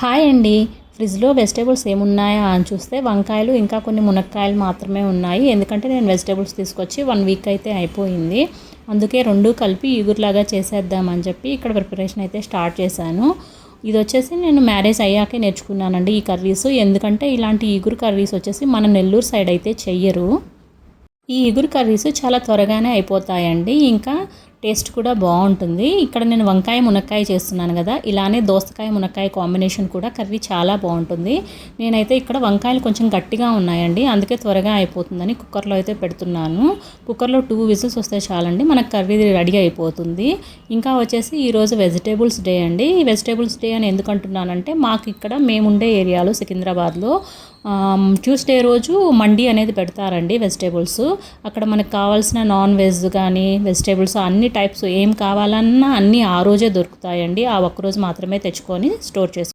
Hi అండి. ఫ్రిడ్జ్లో vegetables ఏమున్నాయా అని చూస్తే వంకాయలు ఇంకా కొన్ని మునక్కాయలు మాత్రమే ఉన్నాయి. ఎందుకంటే నేను వెజిటేబుల్స్ తీసుకొచ్చి వన్ వీక్ అయితే అయిపోయింది. అందుకే రెండు కలిపి ఈగురులాగా చేసేద్దామని చెప్పి ఇక్కడ ప్రిపరేషన్ అయితే స్టార్ట్ చేశాను. ఇది వచ్చేసి నేను మ్యారేజ్ అయ్యాకే నేర్చుకున్నానండి ఈ కర్రీస్. ఎందుకంటే ఇలాంటి ఈగురు కర్రీస్ వచ్చేసి మన నెల్లూరు సైడ్ అయితే చెయ్యరు. ఈ ఇగురు కర్రీస్ చాలా త్వరగానే అయిపోతాయండి. ఇంకా టేస్ట్ కూడా బాగుంటుంది. ఇక్కడ నేను వంకాయ మునక్కాయ చేస్తున్నాను కదా ఇలానే దోసకాయ మునక్కాయ కాంబినేషన్ కూడా కర్రీ చాలా బాగుంటుంది. నేనైతే ఇక్కడ వంకాయలు కొంచెం గట్టిగా ఉన్నాయండి అందుకే త్వరగా అయిపోతుందని కుక్కర్లో అయితే పెడుతున్నాను. కుక్కర్లో టూ విజిల్స్ వస్తే చాలండి మనకు కర్రీ రెడీ అయిపోతుంది. ఇంకా వచ్చేసి ఈరోజు వెజిటేబుల్స్ డే అండి. ఈ వెజిటేబుల్స్ డే అని ఎందుకు అంటున్నానంటే మాకు ఇక్కడ మేముండే ఏరియాలో సికింద్రాబాద్లో ట్యూస్డే రోజు మండి అనేది పెడతారండి వెజిటేబుల్స్. అక్కడ మనకు కావాల్సిన నాన్ వెజ్ కానీ వెజిటేబుల్స్ అన్ని టైప్స్ ఏం కావాలన్నా అన్నీ ఆ రోజే దొరుకుతాయండి. ఆ ఒక్కరోజు మాత్రమే తెచ్చుకొని స్టోర్ చేసుకో